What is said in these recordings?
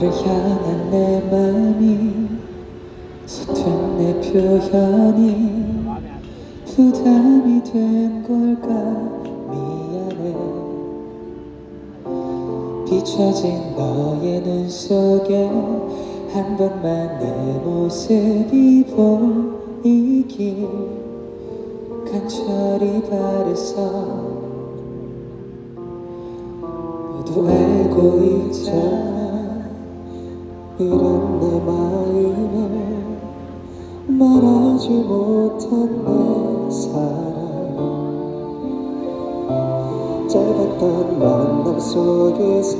너를 향한 내 맘이 서툰 내 표현이 부담이 된 걸까? 미안해. 비춰진 너의 눈 속에 한 번만 내 모습이 보이길. 간절히 바래서 모두 알고 있잖아 이런 내 마음을 말하지 못한 내 사랑. 짧았던 만남 속에서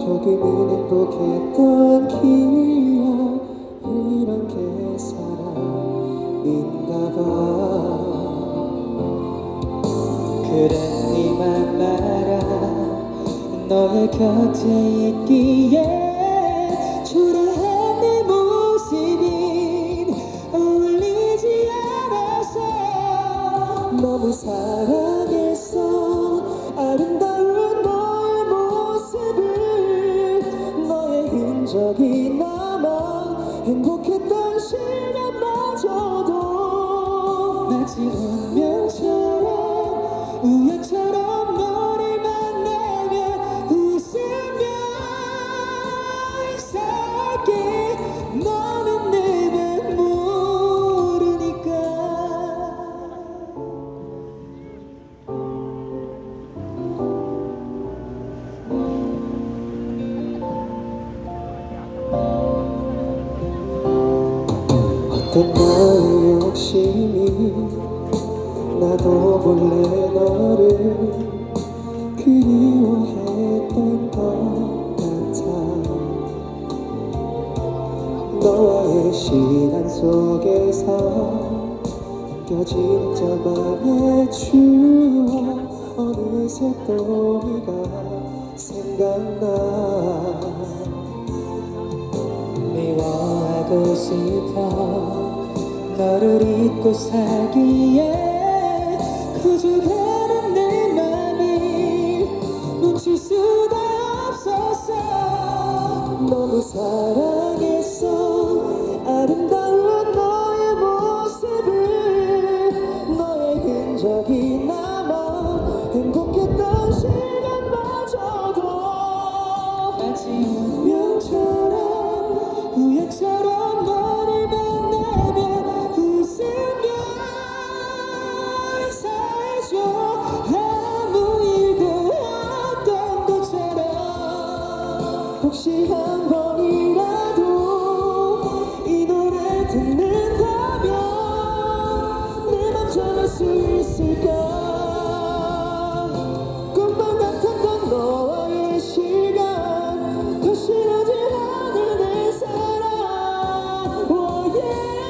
조금은 행복했던 기억 이런 게 사랑인가 봐. 그래 니만 말아 너의 곁에 있기에 초라한 내 모습이 어울리지 않아서 너무 사랑했어. 아름다운 너의 모습을 너의 흔적이 남아 행복했던 시간마저도 마치 운명처럼 우연처럼 나의 욕심이 나도 몰래 너를 그리워했던 것 같아. 너와의 시간 속에서 껴진 저만의 추억 어느새 또 네가 생각나 미워하고 싶어. 너를 잊고 살기에 거절하는 내 맘이 멈출 수가 없었어 너무 사랑했어. 아름다운 너의 모습을 너의 흔적이 남아 행복했던 시간마저도 마치 혹시 한 번이라도 이 노래 듣는다면 내맘 전할 수 있을까? 꿈만 같았던 너와의 시간. 오지 않을 내 사랑. oh yeah.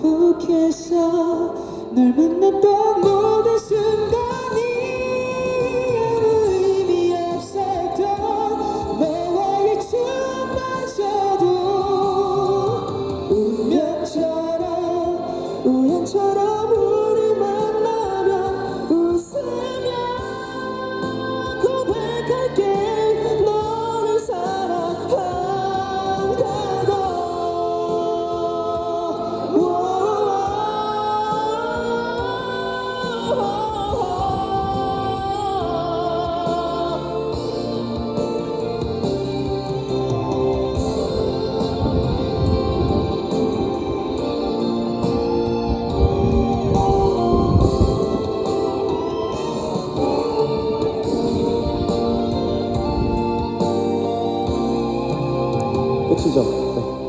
북에서 널 만났던 모든 순간 끝이죠. 네.